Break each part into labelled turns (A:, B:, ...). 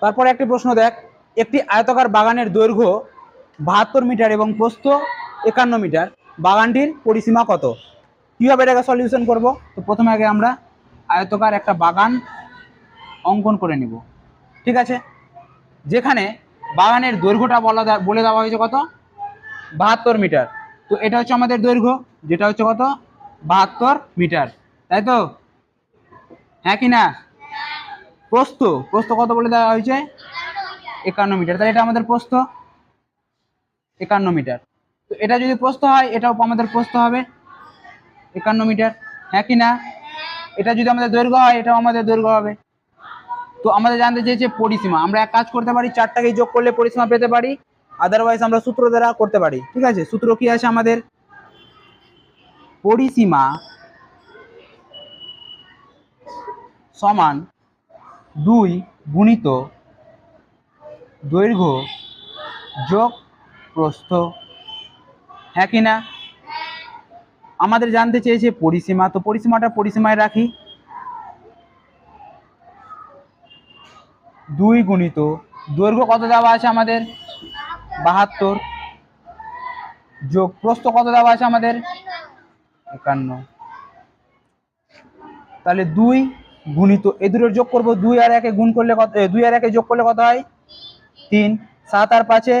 A: তারপরে একটি প্রশ্ন দেখ। একটি আয়তাকার বাগানের দৈর্ঘ্য বাহাত্তর মিটার এবং প্রস্থ একান্ন মিটার। বাগানটির পরিসীমা কত? কীভাবে এটাকে সলিউশন করব? তো প্রথমে আগে আমরা আয়তকার একটা বাগান অঙ্কন করে নিব। ঠিক আছে? যেখানে বাগানের দৈর্ঘ্যটা বলা বলে দেওয়া হয়েছে কত? বাহাত্তর মিটার। তো এটা হচ্ছে আমাদের দৈর্ঘ্য, যেটা হচ্ছে কত? বাহাত্তর মিটার। তাই তো? হ্যাঁ কি না? প্রস্থ প্রস্থ কত বলে দেওয়া হয়েছে? একান্ন মিটার। তাহলে এটা আমাদের প্রস্থ। একান্ন মিটার। তো এটা যদি প্রস্থ হয়, এটাও আমাদের প্রস্থ হবে। একান্ন মিটার। হ্যাঁ কি না? এটা যদি আমাদের দৈর্ঘ্য হয়, এটাও আমাদের দৈর্ঘ্য হবে। তো আমাদের জানতে চেয়েছে পরিসীমা। আমরা এক কাজ করতে পারি, চারটাকে যোগ করলে পরিসীমা পেতে পারি। আদারওয়াইজ আমরা সূত্র দ্বারা করতে পারি। ঠিক আছে? সূত্র কি আছে আমাদের? পরিসীমা সমান দুই গুণিত দৈর্ঘ্য যোগ প্রস্থ। হ্যাঁ কি না? আমাদের জানতে চেয়েছে পরিসীমা, তো পরিসীমাটা পরিসীমায় রাখি। দুই গুণিত দৈর্ঘ্য কত দেওয়া আছে আমাদের? বাহাত্তর। যোগ প্রস্থ কত দেওয়া আছে আমাদের? একান্ন। তাহলে দুই গুণিত, এ দুটোর যোগ করব দুই আর একে গুণ করলে কত দুই আর একে যোগ করলে কত হয়? তিন, সাত আর পাঁচে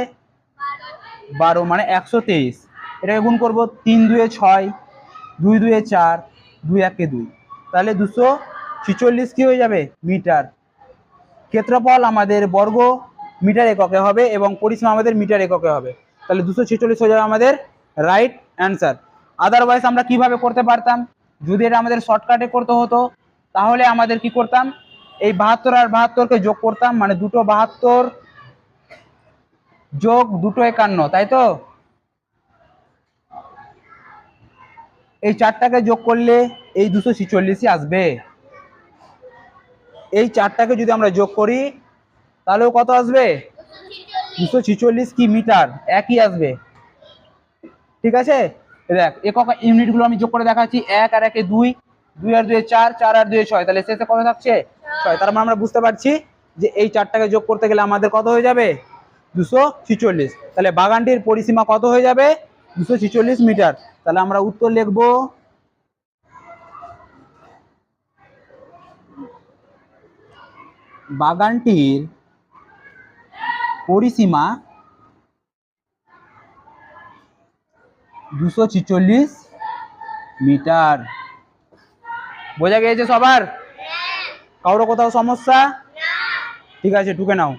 A: বারো মানে একশো তেইশ। এটাকে গুণ করব তিন দুয়ে ছয়, দুই দুয়ে চার, দুই একে দুই। তাহলে দুশো ছিচল্লিশ কী হয়ে যাবে? মিটার। ক্ষেত্রফল আমাদের বর্গ মিটার এককে হবে এবং পরিসীমা আমাদের মিটার এককে হবে। তাহলে দুশো ছেচল্লিশ হয়ে যাবে আমাদের রাইট অ্যান্সার। আদারওয়াইজ আমরা কীভাবে করতে পারতাম? যদি এটা আমাদের শর্টকাটে করতে হতো তাহলে আমাদের কি করতাম? এই বাহাত্তর আর বাহাত্তরকে যোগ করতাম মানে দুটো বাহাত্তর যোগ দুটো একান্ন, তাই তো? এই চারটাকে যোগ করলে এই দুশো ছিচল্লিশই আসবে। এই চারটাকে যদি আমরা যোগ করি, তাহলেও কত আসবে? দুশো ছিচল্লিশ কি মিটার একই আসবে। ঠিক আছে? দেখ, একক ইউনিটগুলো আমি যোগ করে দেখাচ্ছি, এক আর একে দুই দুই আর দুই চার চার আর দুই ছয়। তাহলে শেষে কত থাকছে? ছয়। তার মানে আমরা বুঝতে পারছি যে এই চারটাকে যোগ করতে গেলে আমাদের কত হয়ে যাবে? দুশো ছিচল্লিশ। তাহলে বাগানটির পরিসীমা কত হয়ে যাবে? দুশো ছিচল্লিশ মিটার। তাহলে আমরা উত্তর লিখব বাগানটির পরিসীমা দুশো ছিচল্লিশ মিটার। বোঝা গিয়েছে সবার? কারোর কোথাও সমস্যা? ঠিক আছে ঢুকে নাও।